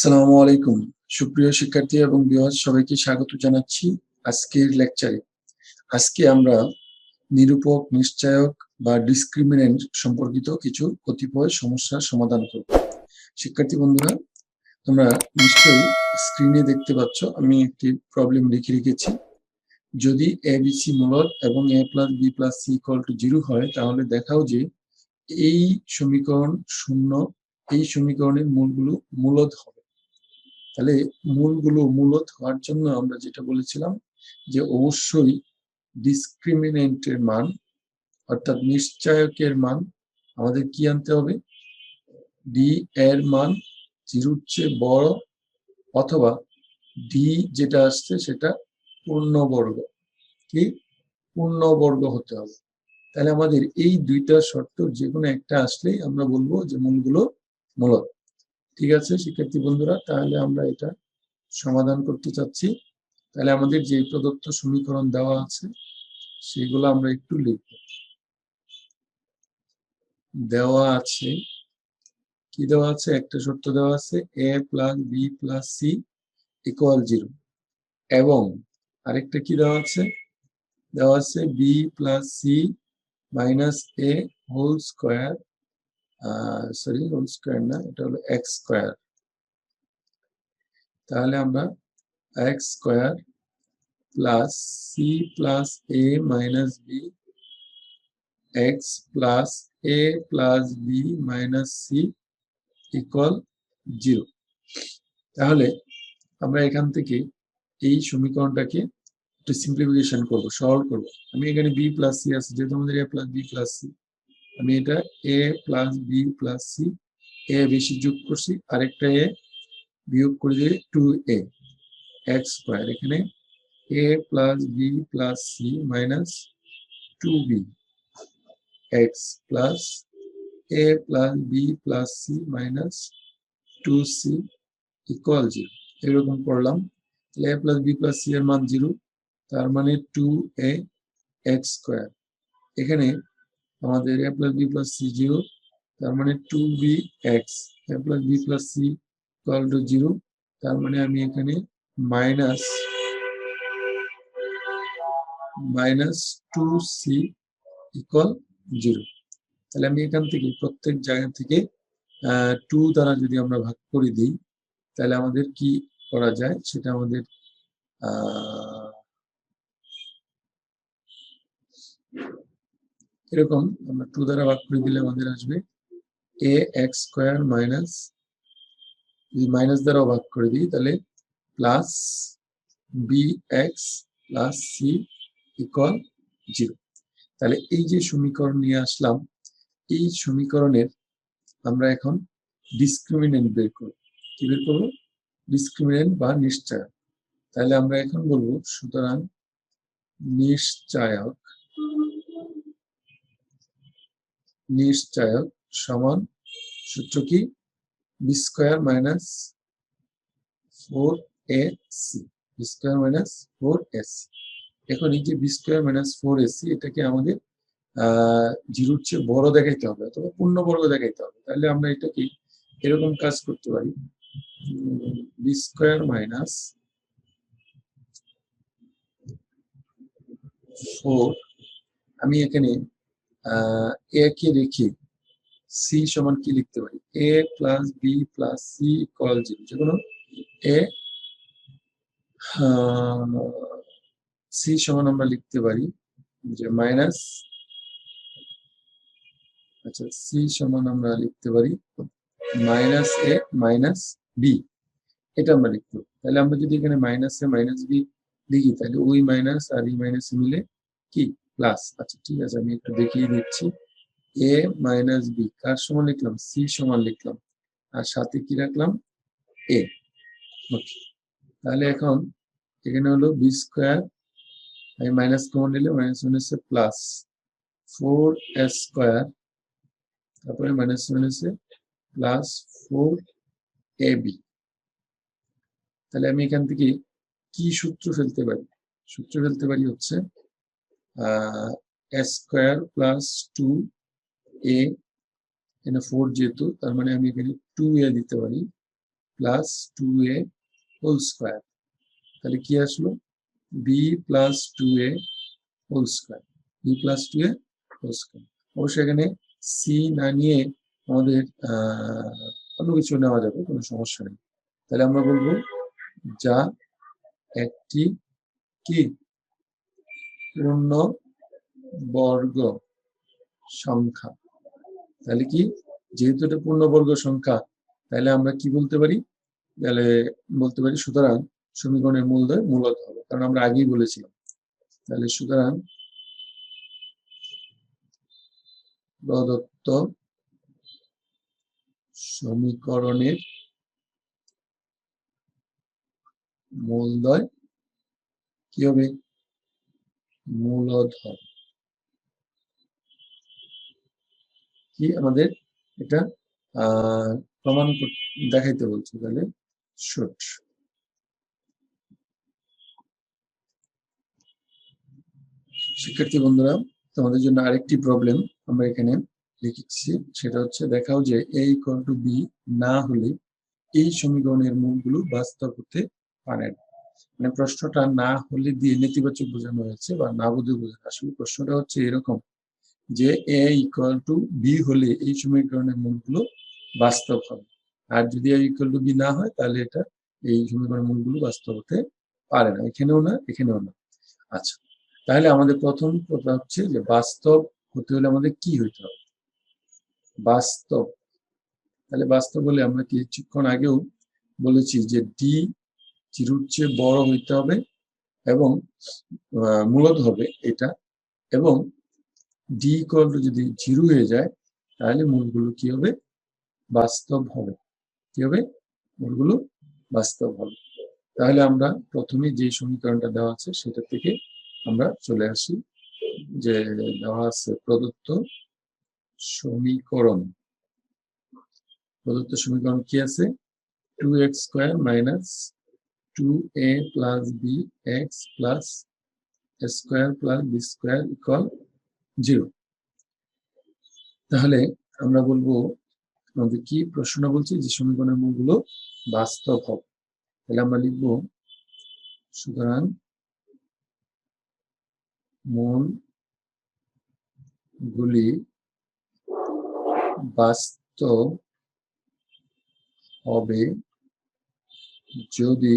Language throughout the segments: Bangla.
আসসালামু আলাইকুম। সুপ্রিয় শিক্ষার্থী এবং বিহার সবাইকে স্বাগত জানাচ্ছি আজকের লেকচারে আজকে আমরা নিরূপক, নিশ্চয়ক বা ডিসক্রিমিনেন্ট সম্পর্কিত কিছু কতিপয় সমস্যার সমাধান করব। শিক্ষার্থী বন্ধুরা, তোমরা নিশ্চয়ই স্ক্রিনে দেখতে পাচ্ছ, আমি একটি প্রবলেম লিখে রেখেছি। যদি এ বি সি মূলদ এবং A plus B plus C equal to zero হয়, তাহলে দেখাও যে এই সমীকরণ শূন্য, এই সমীকরণের মূলগুলো মূলত হবে। তাহলে মূলগুলো মূলত হওয়ার জন্য আমরা যেটা বলেছিলাম যে অবশ্যই ডিসক্রিমিনেন্টের মান, অর্থাৎ নিশ্চয়কের মান আমাদের কি আনতে হবে? ডি এর মান জিরোর চেয়ে বড় অথবা ডি যেটা আসছে সেটা পূর্ণবর্গ। কি? পূর্ণবর্গ হতে হবে। তাহলে আমাদের এই দুইটা শর্ত যে কোনো একটা আসলেই আমরা বলব যে মূলগুলো মূলত। ঠিক আছে, শিক্ষার্থী বন্ধুরা, তাহলে আমরা এটা সমাধান করতে চাচ্ছি। তাহলে আমাদের যে প্রদত্ত সমীকরণ দেওয়া আছে, সেগুলো আমরা একটু লিখব। দেওয়া আছে, কি দেওয়া আছে? একটা শর্ত দেওয়া আছে A plus B plus C equal zero এবং আরেকটা কি দেওয়া আছে? দেওয়া আছে B plus C minus A whole square sorry whole square না, এটা হলো এক্স স্কোয়ার তাহলে আমরা X square plus C plus A minus B X plus A plus B minus C equal zero তাহলে আমরা এখান থেকে এই সমীকরণটাকে একটু সিম্পলিফিকেশন করব সলভ করব। আমি এখানে বি প্লাস সি আছে, যেহেতু আমাদের A plus B plus C আমি এটা A plus B plus C এ বেশি যোগ করছি, আরেকটা এ বিয়োগ করে দিয়ে টু এ এক্স স্কোয়ার এখানে A plus B plus C minus two B X plus A plus B plus C minus two C equal zero এরকম করলাম, তাহলে A plus B plus C এর মান জিরো তার মানে টু এ এক্স স্কোয়ার এখানে আমাদের A plus B plus C zero তার মানে two B X A plus B plus C two zero তার মানে আমি এখানে minus minus two C equal zero তাহলে আমি এখান থেকে, প্রত্যেক জায়গা থেকে টু দ্বারা যদি আমরা ভাগ করে দিই, তাহলে আমাদের কি করা যায়? সেটা আমাদের এরকম আমরা টু দ্বারা ভাগ করে দিলে আমাদের আসবে এ এক্স স্কোয়ার মাইনাস যদি মাইনাস দ্বারাও ভাগ করে দিই, তাহলে plus B X plus C equal zero তাহলে এই যে সমীকরণ নিয়ে আসলাম, এই সমীকরণের আমরা এখন ডিসক্রিমিনেন্ট বের করব। কি বের করব? ডিসক্রিমিনেন্ট বা নিশ্চয় তাহলে আমরা এখন বলব, সুতরাং নিশ্চয়ক নিশ্চয়ক সমান সূত্র কি? B square minus four A C B square minus four AC এখন এই যে B square minus four AC এটাকে আমাদের জিরোর চেয়ে বড় দেখাইতে হবে অথবা পূর্ণবর্গ দেখাইতে হবে। তাহলে আমরা এটাকে এরকম কাজ করতে পারি। বি স্কোয়ার মাইনাস ফোর আমি এখানে এ কে রেখে সি সমান কি লিখতে পারি? A plus B plus C equal zero যে কোনো এ সি সমান আমরা লিখতে পারি যে মাইনাস আচ্ছা সি সমান আমরা লিখতে পারি মাইনাস এ মাইনাস বি এটা আমরা লিখতে পারি। তাহলে আমরা যদি এখানে মাইনাস এ মাইনাস বি লিখি, তাহলে ওই মাইনাস আর এই মাইনাস মিলে কি? প্লাস আচ্ছা ঠিক আছে, আমি একটু দেখিয়ে দিচ্ছি। এ মাইনাস বি কার সমান লিখলাম? সি সমান লিখলাম। আর সাথে কি রাখলাম? এ ওকে তাহলে এখন এখানে হলো বি স্কোয়ার আমি মাইনাস কমন নিলে মাইনাস মাইনাসে প্লাস ফোর এস স্কোয়ার তারপরে মাইনাস মাইনাসে প্লাস ফোর এ বি তাহলে আমি এখান থেকে কি সূত্র ফেলতে পারি? সূত্র ফেলতে পারি হচ্ছে S square plus two A এখানে ফোর যেহেতু, তার মানে আমি এখানে টু এ দিতে পারি plus two A whole square তাহলে কি আসলো? B plus two A whole square B plus two A whole square অবশ্যই এখানে সি না নিয়ে আমাদের অন্য কিছু নেওয়া যাবে, কোনো সমস্যা নেই। তাহলে আমরা বলব, যা একটি কি? পূর্ণ বর্গ সংখ্যা। তাহলে কি? যেহেতু এটা পূর্ণবর্গ সংখ্যা, তাহলে আমরা কি বলতে পারি? তাহলে বলতে পারি সুতরাং সমীকরণের মূলদয় মূলত হবে, কারণ আমরা আগেই বলেছিলাম। তাহলে সুতরাং প্রদত্ত সমীকরণের মূলদয় কি হবে? মূলধন। কি আমাদের এটা প্রমাণ দেখাইতে বলছে তাহলে? শুট শিক্ষার্থী বন্ধুরা, তোমাদের জন্য আরেকটি প্রবলেম আমরা এখানে লিখেছি। সেটা হচ্ছে, দেখাও যে এ ইকুয়াল টু বি না হলে এই সমীকরণের মূলগুলো বাস্তব হতে পারে না। মানে প্রশ্নটা না হলে দিয়ে নেতিবাচক বোঝানো হয়েছে বা না বুঝে বোঝানো আসলে প্রশ্নটা হচ্ছে এরকম যে এ ইকুয়াল টু বি হলে এই সমীকরণের মূলগুলো বাস্তব হবে। আর যদি এ ইকুয়াল টু বি না হয়, তাহলে এটা এই সমীকরণের মূলগুলো বাস্তব হতে পারে না। এখানেও না এখানেও না। আচ্ছা তাহলে আমাদের প্রথম কথা হচ্ছে যে বাস্তব হতে হলে আমাদের কি হইতে হবে? বাস্তব। তাহলে বাস্তব বলে আমরা কিছুক্ষণ আগেও বলেছি যে ডি জিরোর চেয়ে বড় হইতে হবে এবং মূলত হবে এটা এবং ডি ইকুয়াল টু যদি জিরো হয়ে যায়, তাহলে মূলগুলো কি হবে? বাস্তব হবে। কি হবে? মূলগুলো বাস্তব হবে। তাহলে আমরা প্রথমে যে সমীকরণটা দেওয়া আছে, সেটা থেকে আমরা চলে আসি যে দেওয়া আছে প্রদত্ত সমীকরণ। প্রদত্ত সমীকরণ কি আছে? Two X square minus two A plus B X plus square plus B square equal zero তাহলে আমরা বলব আমাদের কি প্রশ্ন বলছে? যে সমীকরণের মূলগুলো বাস্তব হবে। তাহলে আমরা লিখব, সুতরাং মূল গুলি বাস্তব হবে যদি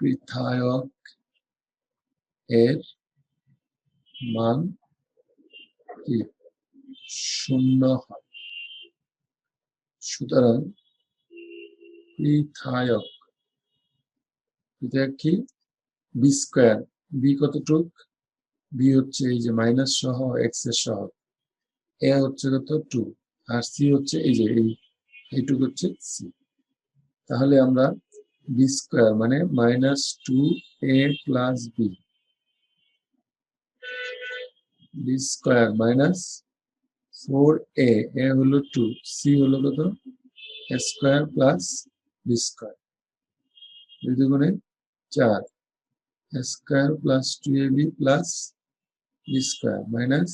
পৃথায়ক এর মান কি? শূন্য হয়। সুতরাং পৃথায়ক পৃথায়ক কি? বি স্কোয়ার বি কতটুক? বি হচ্ছে এই যে মাইনাস সহ এক্সের সহ। এ হচ্ছে কত? টু আর সি হচ্ছে এই যে এইটুক হচ্ছে সি তাহলে আমরা বি স্কোয়ার মানে minus two A plus B B square minus four A A হলো টু সি হলো কত? স্কোয়ার প্লাস বি স্কোয়ার দুই দুগুণে চার square plus two A B plus B square minus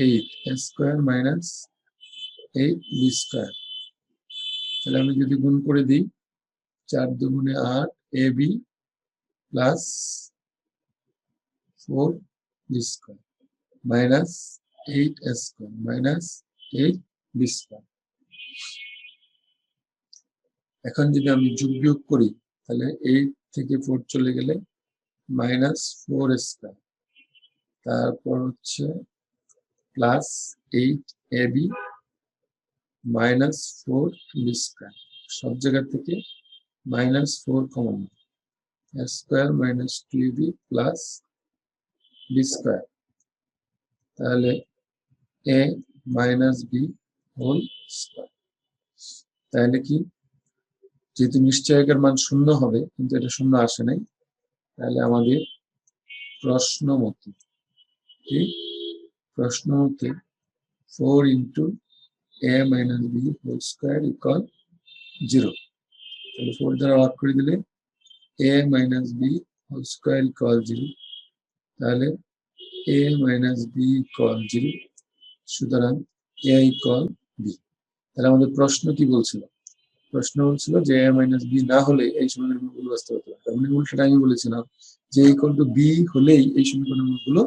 eight square minus eight B square তাহলে আমি যদি গুণ করে দিই চার দুগুণে আট A B plus four B square minus eight square minus eight B square. এখন যদি আমি যোগ বিয়োগ করি, তাহলে এইট থেকে ফোর চলে গেলে মাইনাস ফোর স্কোয়ার। তারপর হচ্ছে plus eight A B minus four B square. সব জায়গা থেকে minus four common square minus two B plus B square তাহলে A minus B whole square তাহলে কি? যেহেতু নিশ্চয়কের মান শূন্য হবে, কিন্তু এটা শূন্য আসে নাই, তাহলে আমাদের প্রশ্ন মতে কি? প্রশ্ন মতে four into A minus B whole square equal zero তাহলে ফোর দ্বারা ভাগ করে দিলে A minus B whole square equal zero তাহলে A minus B equal zero সুতরাং এ ইকুয়াল বি তাহলে আমাদের প্রশ্ন কি বলছিল? প্রশ্ন বলছিল যে এ মাইনাস বি না হলে এই সমীকরণের মূলগুলো বাস্তব হতে পারে মানে উল্টাটা আমি বলেছিলাম যে ইকুয়াল টু বি হলেই এই সমীকরণের মূলগুলো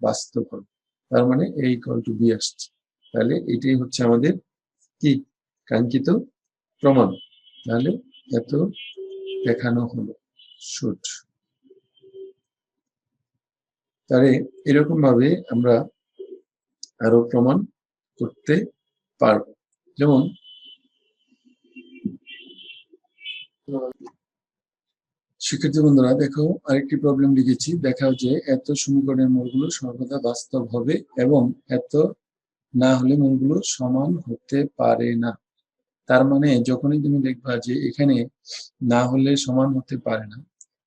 বাস্তব হবে। তার মানে এ ইকুয়াল টু বি আসছে। তাহলে এটাই হচ্ছে আমাদের কি? কাঙ্ক্ষিত প্রমাণ। তাহলে এত দেখানো হলো। শুট। তাহলে এরকম ভাবে আমরা আরও প্রমাণ করতে পারব। যেমন, শিক্ষার্থী বন্ধুরা, দেখো, আরেকটি প্রবলেম লিখেছি। দেখাও যে, এত সমীকরণের মূলগুলো সর্বদা বাস্তব হবে এবং এত না হলে মূলগুলো সমান হতে পারে না। তার মানে যখনই তুমি দেখবা যে এখানে না হলে সমান হতে পারে না,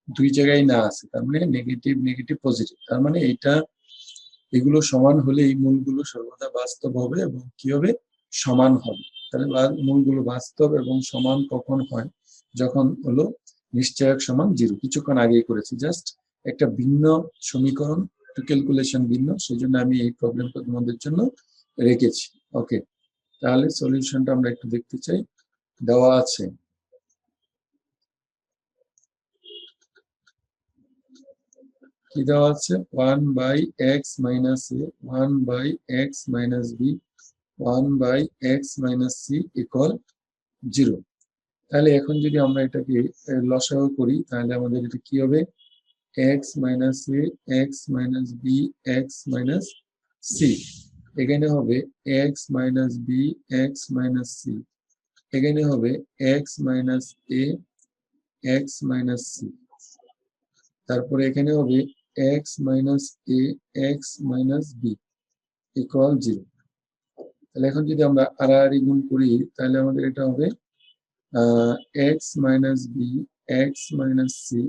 দুই জায়গায় না আছে, তার মানে নেগেটিভ নেগেটিভ পজিটিভ তার মানে এটা, এগুলো সমান হলে এই মূলগুলো সর্বদা বাস্তব হবে এবং কি হবে? সমান হবে। তাহলে মূলগুলো বাস্তব এবং সমান কখন হয়? যখন হলো নিশ্চয়ক সমান জিরো। কিছুক্ষণ আগেই করেছি। জাস্ট একটা ভিন্ন সমীকরণ ক্যালকুলেশন ভিন্ন সেই জন্য আমি এই প্রবলেমটা তোমাদের জন্য রেখেছি। ওকে তাহলে সলিউশনটা আমরা একটু দেখতে চাই। দেওয়া আছে। কি দেওয়া আছে? One by X minus A one by X minus B one by X minus C equal zero তাহলে এখন যদি আমরা এটাকে লসাগু করি, তাহলে আমাদের এটা কি হবে? X minus A X minus B X minus C এখানে হবে X minus B X minus C এখানে হবে X minus A X minus C তারপরে এখানে হবে X minus A X minus B equal zero তাহলে এখন যদি আমরা আড়াআড়ি গুণ করি তাহলে আমাদের এটা হবে X minus B X minus C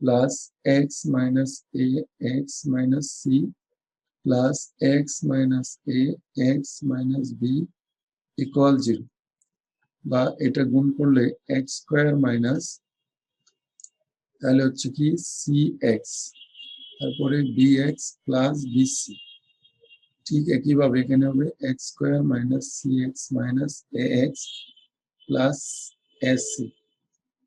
plus X minus A X minus C plus X minus A X minus B equal zero বা এটা গুণ করলে এক্স স্কোয়ার মাইনাস তাহলে হচ্ছে কি এক্স তারপরে এক্স প্লাস বিসি ঠিক একইভাবে এখানে হবে X square minus X minus X plus C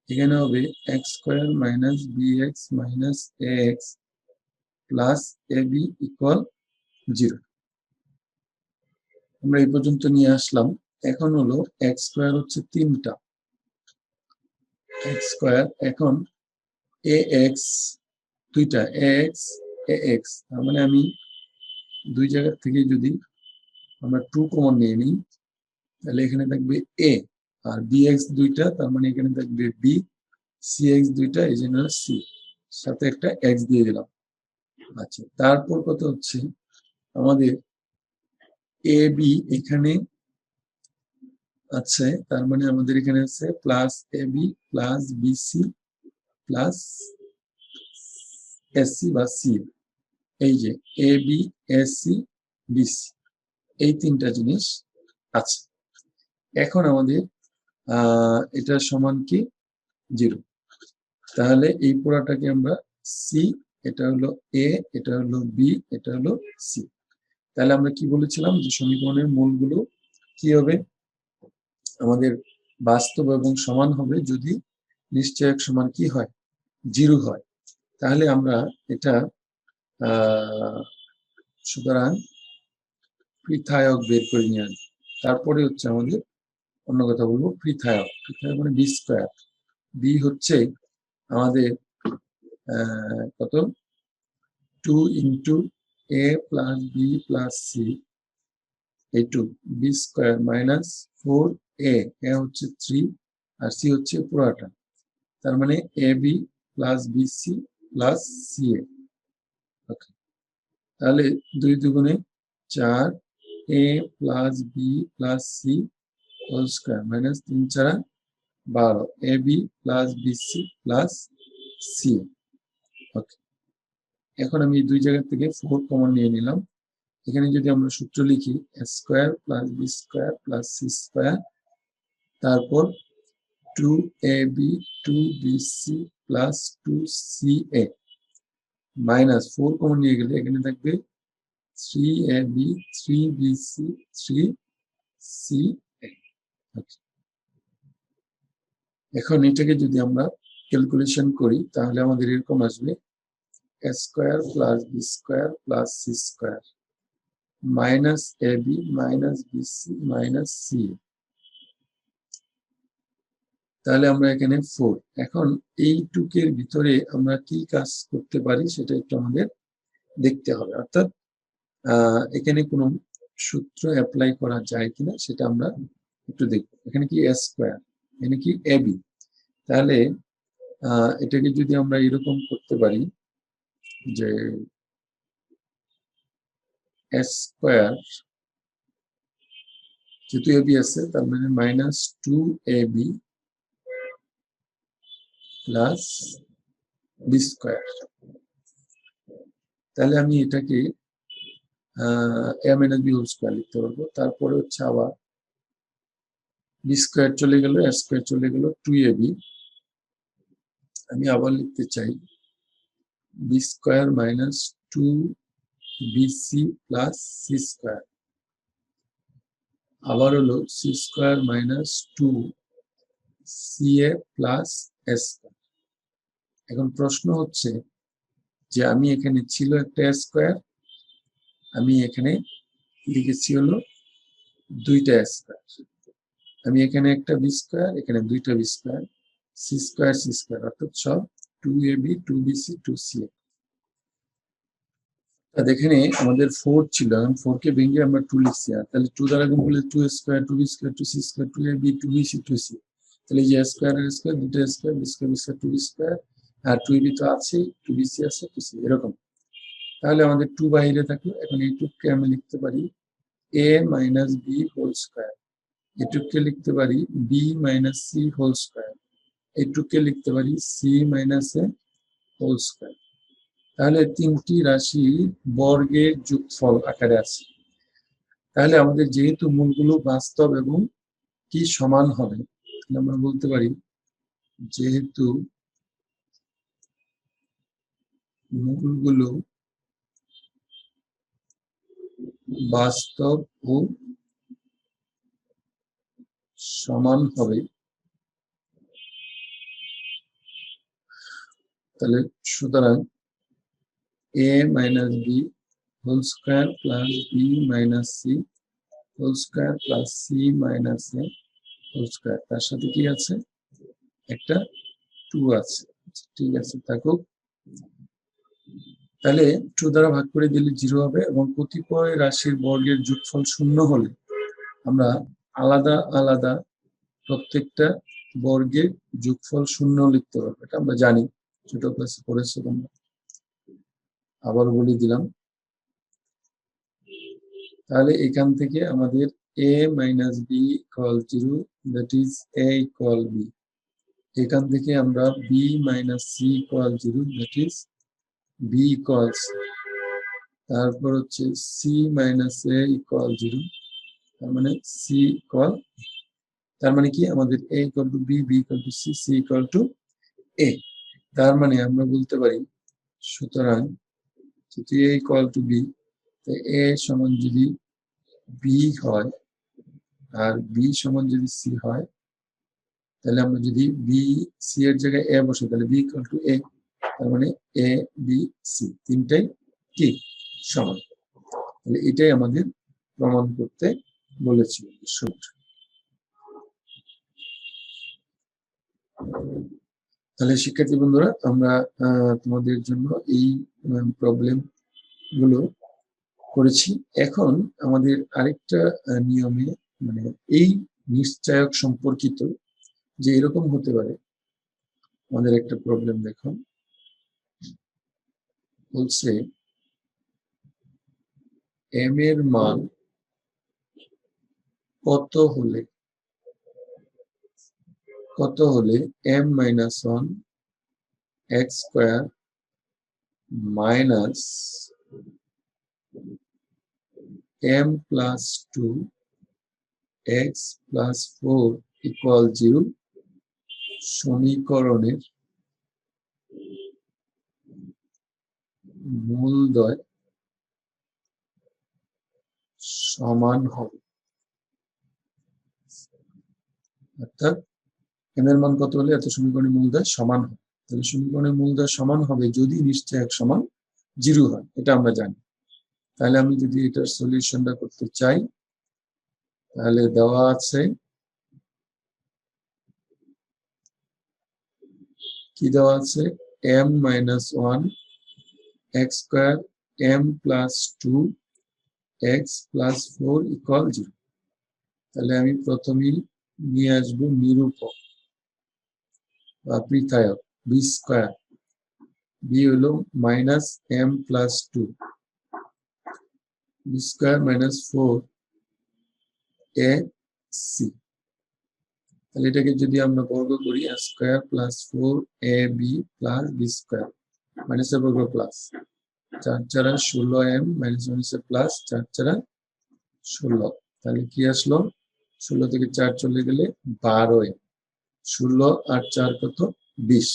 এখানে হবে X square minus X minus X plus B equal zero. আমরা এই পর্যন্ত নিয়ে আসলাম। এখন হলো এক্স স্কোয়ার হচ্ছে তিনটা। এক্স স্কোয়ার এখন এ এক্স দুইটা, এ এক্স এ এক্স। তার মানে আমি দুই জায়গা থেকে যদি আমরা টু কমন নিয়ে নিই, তাহলে এখানে থাকবে এ। আর বি এক্স দুইটা, তার মানে এখানে থাকবে বি। সি এক্স দুইটা, এই জন্য সি। সাথে একটা এক্স দিয়ে দিলাম। আচ্ছা তারপর কত হচ্ছে? আমাদের এ বি এখানে আছে, তার মানে আমাদের এখানে আছে plus A B plus BC plus AC বা সি এই যে এ বি এসসি বিসি এই তিনটা জিনিস আছে। এখন আমাদের এটা সমান কি? জিরো। তাহলে এই পুরাটাকে আমরা সি এটা হলো এ এটা হলো বি এটা হলো সি তাহলে আমরা কি বলেছিলাম যে সমীকরণের মূলগুলো কি হবে? আমাদের বাস্তব এবং সমান হবে যদি নিশ্চয়ক সমান কি হয়? জিরো হয়। তাহলে আমরা এটা সুতরাং পৃথায়ক বের করে নিয়ে আনি তারপরে হচ্ছে আমাদের অন্য কথা বলব, পৃথায়ক। পৃথায়ক মানে বি স্কোয়ার। বি হচ্ছে আমাদের কত? Two into A plus B plus C এই two B square minus four A A হচ্ছে থ্রি আর সি হচ্ছে পুরাটা। তার মানে A B plus B C plus C A okay তাহলে দুই দুগুণে চার A plus B plus C whole square minus তিন চারা বারো। A B plus B C plus C okay এখন আমি দুই জায়গা থেকে ফোর কমন নিয়ে নিলাম। এখানে যদি আমরা সূত্র লিখি square plus B square plus C square তারপর two A B two B C plus two C A minus four common নিয়ে গেলে এখানে থাকবে three A B three B C three C A. এখন এটাকে যদি আমরা ক্যালকুলেশন করি, তাহলে আমাদের এরকম আসবে plus B square plus C square. Minus A B minus B C minus C তাহলে আমরা এখানে ফোর এখন এই টুকের ভিতরে আমরা কি কাজ করতে পারি সেটা একটু আমাদের দেখতে হবে। অর্থাৎ এখানে কোনো সূত্র অ্যাপ্লাই করা যায় কিনা সেটা আমরা একটু দেখব। এখানে কি এস স্কোয়ার এখানে কি এবি তাহলে এটাকে যদি আমরা এরকম করতে পারি যে এস স্কোয়ার যেহেতু এবি আছে, তার মানে minus two A B plus B square তাহলে আমি এটাকে A minus B whole square লিখতে পারব। তারপরে হচ্ছে আবার বি স্কোয়ার চলে গেল এ স্কোয়ার চলে গেল টু এ বি আমি আবার লিখতে চাই B square minus two B C plus C square আবার হলো C square minus two C A plus S এখন প্রশ্ন হচ্ছে যে আমি এখানে ছিল একটা স্কোয়ার আমি এখানে লিখেছি হলো দুইটা স্কোয়ার আমি এখানে একটা বি স্কোয়ার এখানে দুইটা B square C square C square অর্থাৎ সব two A B two B C two C A এখানে আমাদের ফোর ছিল, এখন ফোর কে ভেঙে আমরা টু লিখছি আর। তাহলে টু দ্বারা গুণ করলে two square two B square two C square two A B two B C two C তাহলে যে স্কোয়ার এর স্কোয়ার দুটো square B square B square two B square আর টু বি তো আছেই টু বি সি আছে টু সি এরকম। তাহলে আমাদের টু বাইরে থাকল, এখন এই আমি লিখতে পারি মাইনাস বি হোল স্কোয়ার এটুককে লিখতে পারি মাইনাস সি হোল স্কোয়ার এটুককে লিখতে পারি C minus A whole square তাহলে তিনটি রাশি বর্গের যোগফল আকারে আছে। তাহলে আমাদের যেহেতু মূলগুলো বাস্তব এবং কি সমান হবে আমরা বলতে পারি যেহেতু মূলগুলো বাস্তব ও সমান হবে তাহলে সুতরাং A minus B whole square plus B minus C whole square plus C minus A whole square তার সাথে কি আছে? একটা টু আছে। ঠিক আছে, থাকুক। তাহলে টু দ্বারা ভাগ করে দিলে জিরো হবে এবং কতিপয় রাশির বর্গের যোগফল শূন্য হলে আমরা আলাদা আলাদা প্রত্যেকটা বর্গের যোগফল শূন্য লিখতে পারব। এটা আমরা জানি। ছোট ক্লাসে পড়েছো তোমরা। আবার বলে দিলাম। তাহলে এখান থেকে আমাদের A minus B equal zero that is A equal B এখান থেকে আমরা B minus C equal zero that is B equals তারপর হচ্ছে C minus A equal zero তার মানে সি ইকুয়াল তার মানে কি? আমাদের A equal to B B equal to C C equal to A তার মানে আমরা বলতে পারি, সুতরাং যদি A equal to B A সমান যদি বি হয় আর বি সমান যদি সি হয়, তাহলে আমরা যদি বি সি এর জায়গায় এ বসে তাহলে বি ইকুয়াল টু এ তার মানে এ বি সি তিনটাই কি সমান। তাহলে এটাই আমাদের প্রমাণ করতে বলেছিল সূত্র। তাহলে শিক্ষার্থী বন্ধুরা, আমরা তোমাদের জন্য এই প্রবলেমগুলো করেছি। এখন আমাদের আরেকটা নিয়মে মানে এই নিশ্চয়ক সম্পর্কিত যে এরকম হতে পারে, আমাদের একটা প্রবলেম দেখুন বলছে এম এর মান কত হলে কত হলে M minus one X square minus M plus two X plus four equal zero সমীকরণের মূলদয় সমান হবে। অর্থাৎ এম মান কত হলে এত সমীকরণের মূলদয় সমান হয় তাহলে সমীকরণের মূলদয় সমান হবে যদি নিশ্চয় এক সমান জিরো হয়, এটা আমরা জানি। তাহলে আমি যদি এটার সলিউশনটা করতে চাই, তাহলে দেওয়া আছে, কি দেওয়া আছে? M minus one X square M plus two X plus four equal zero তাহলে আমি প্রথমেই নিয়ে আসব নিরূপক। বা পৃথায়ক বি স্কোয়ার বি হলো minus M plus two B square minus four A C তাহলে এটাকে যদি আমরা বর্গ করি square plus four A B plus B square মাইনাসের বর্গ প্লাস চার চারা ষোলো এম মাইনাস মাইনাসের প্লাস চার চারা ষোলো, তাহলে কি আসলো? ষোলো থেকে চার চলে গেলে বারো এম ষোলো আর চার কত? বিশ।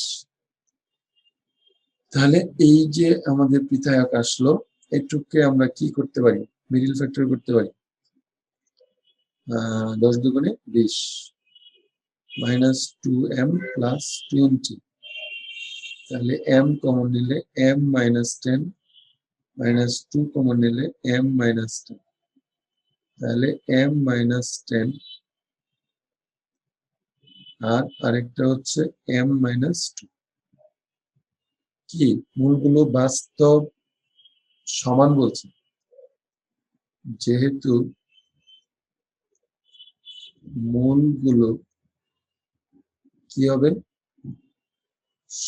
তাহলে এই যে আমাদের পৃথায়ক আসলো, এটুককে আমরা কি করতে পারি? মিডিল ফ্যাক্টর করতে পারি? দশ দুগুণে বিশ। Minus two M plus twenty. তাহলে এম কমন নিলে M minus ten, minus two common নিলে এম মাইনাস টেন। তাহলে এম মাইনাস টেন আর আরেকটা হচ্ছে এম মাইনাস টু কি মূলগুলো বাস্তব সমান বলছে। যেহেতু মূলগুলো কি হবে?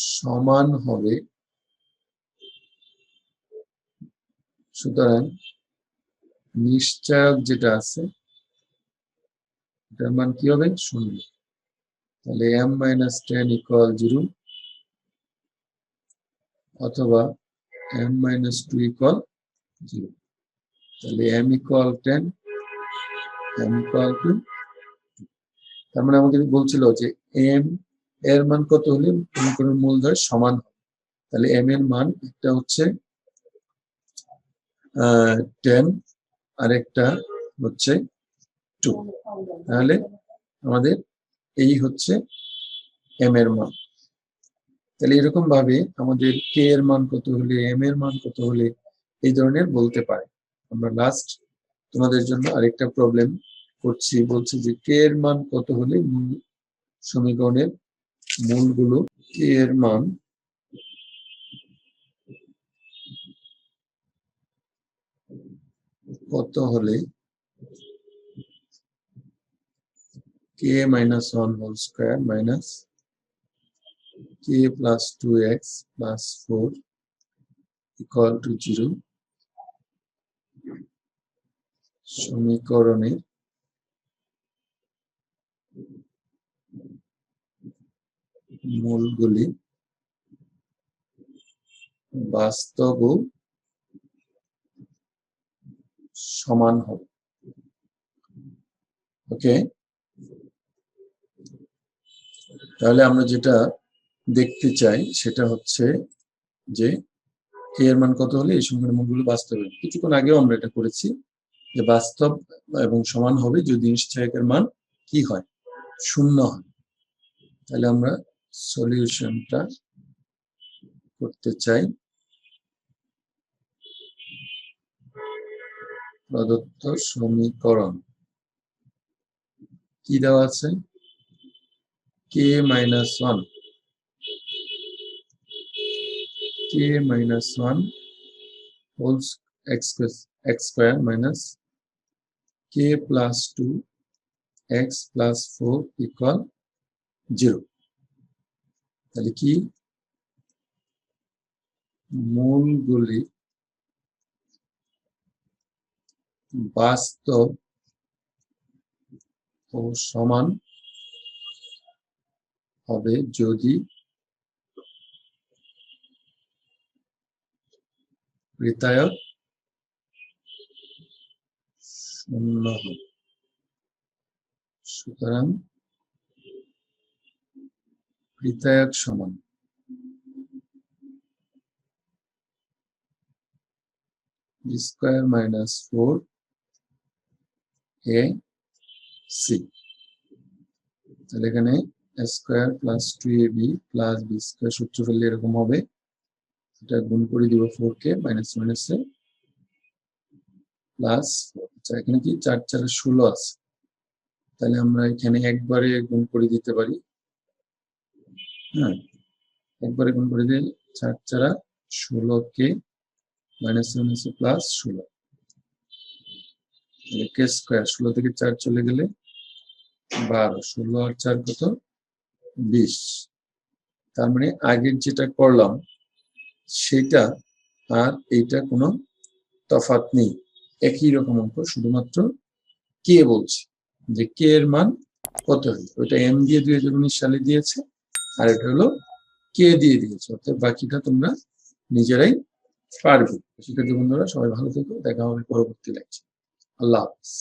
সমান হবে। সুতরাং নিশ্চয়ক যেটা আছে, এটার মান কি হবে? শূন্য। তাহলে M minus ten equal zero অথবা M minus two equal zero তাহলে M equal ten M equal two তার মানে আমাদের বলছিল যে এম এর মান কত হলে সমীকরণের মূলধর সমান হবে। তাহলে এম এর মান একটা হচ্ছে টেন আর একটা হচ্ছে টু তাহলে আমাদের এই হচ্ছে এম এর মান। তাহলে এরকম ভাবে আমাদের কে এর মান কত হলে এম এর মান কত হলে এই ধরনের বলতে পারে। আমরা লাস্ট তোমাদের জন্য আরেকটা প্রবলেম করছি, বলছি যে কে এর মান কত হলে মূল সমীকরণের মূলগুলো কে এর মান কত হলে one whole square minus K plus two X plus four equal to zero সমীকরণের মূলগুলি বাস্তব সমান হবে। ওকে তাহলে আমরা যেটা দেখতে চাই সেটা হচ্ছে যে কে এর মান কত হলে এই মূলগুলো বাস্তবে কিছুক্ষণ আগেও আমরা এটা করেছি যে বাস্তব এবং সমান হবে যদি নিশ্চয়কের মান কি হয়? শূন্য হয়। তাহলে আমরা সলিউশনটা করতে চাই। প্রদত্ত সমীকরণ। কি দেওয়া আছে? K minus one K minus one whole X X square minus K plus two X plus four equal zero তাহলে কি? মূলগুলি বাস্তব ও সমান হবে যদি বৃত্তায়ক শূন্য হয়। সুতরাং বৃত্তায়ক সমান। Square minus four A C তাহলে এখানে square plus two A B plus B square সূত্র ফেললে এরকম হবে। এটা গুণ করে দিব ফোর কে মাইনাস মাইনাসে প্লাস আচ্ছা এখানে কি চার চারে ষোলো আছে? তাহলে আমরা এখানে একবারে গুণ করে দিতে পারি। হ্যাঁ একবারে গুণ করে দিলে চার চারা ষোলো কে মাইনাস মাইনাসে প্লাস ষোলো। কে স্কোয়ার ষোলো থেকে চার চলে গেলে বারো, ষোলো আর চার কত? বিশ। তার মানে আগের যেটা করলাম, সেটা আর এইটা কোনো তফাৎ নেই। একই রকম অঙ্ক, শুধুমাত্র কে বলছে? যে কে এর মান কত হবে ওইটা এম দিয়ে দুই হাজার উনিশ সালে দিয়েছে, আর এটা হলো কে দিয়ে দিয়েছে, অর্থাৎ বাকিটা তোমরা নিজেরাই পারবে। শিক্ষার্থী বন্ধুরা, সবাই ভালো থেকো, দেখা হবে পরবর্তী লেকচার আল্লাহ হাফিজ।